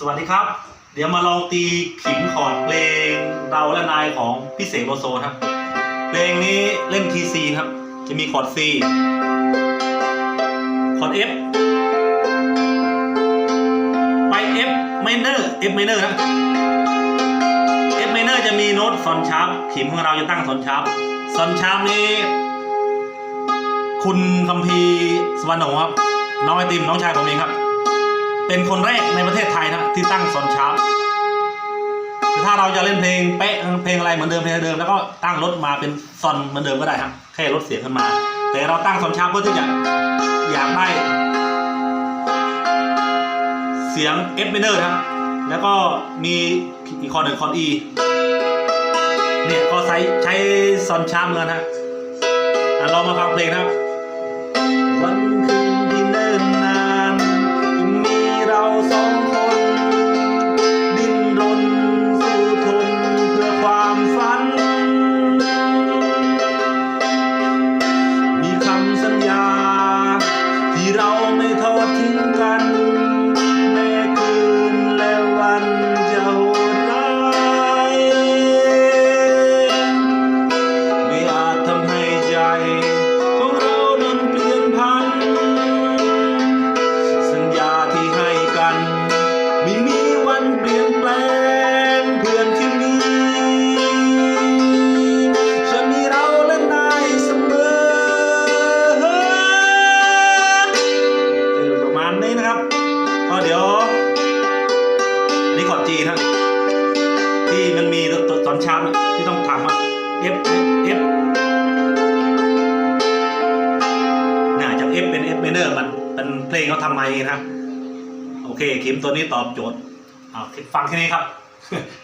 สวัสดีครับ เดี๋ยวมาลองตีขิมคอร์ดเพลงเราและนายของพี่เสกโลโซครับ เพลงนี้เล่นทีซีครับ จะมีคอร์ด C คอร์ด F ไป F minor F minor นะ F minor จะมีโน้ตซอนชาร์ปขิมของเราจะตั้งซอนชาร์ปซอนชาร์ปนี้ คุณคัมพีร์สวรรณหงษ์ครับ น้องไอติมน้องชายผมเองครับ เป็นคนแรกในประเทศไทยนะที่ตั้งซอนชาร์ปถ้าเราจะเล่นเพลงเป๊ะเพลงอะไรเหมือนเดิมเพลงเดิมแล้วก็ตั้งลดมาเป็นซอนเหมือนเดิมก็ได้ครับแค่ลดเสียงขึ้นมา แต่เราตั้งซอนชาร์ปเพื่อที่จะอยากได้เสียง F minor ครับแล้วก็มีอีกคอร์ดหนึ่งคอร์ด E เนี่ยก็ใช้ใช้ซอนชาร์ปเหมือนกันนะอะลองมาฟังเพลงนะครับ ไม่มีวันเปลี่ยนแปลงเพื่อนที่มีจะมีเราและนายเสมอเออประมาณนี้นะครับก็เดี๋ยวอันนี่คอดจีนะที่มันมีตัวตอนช้ำนะที่ต้องทำอะ F F เนี่ยจาก F เป็น F minor มันเป็นเพลงเขาทำมาเองนะ โอเคคิมตัวนี้ตอบโจทย์อ่าฟังแค่นี้ครับ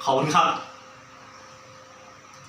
ขอบคุณครับ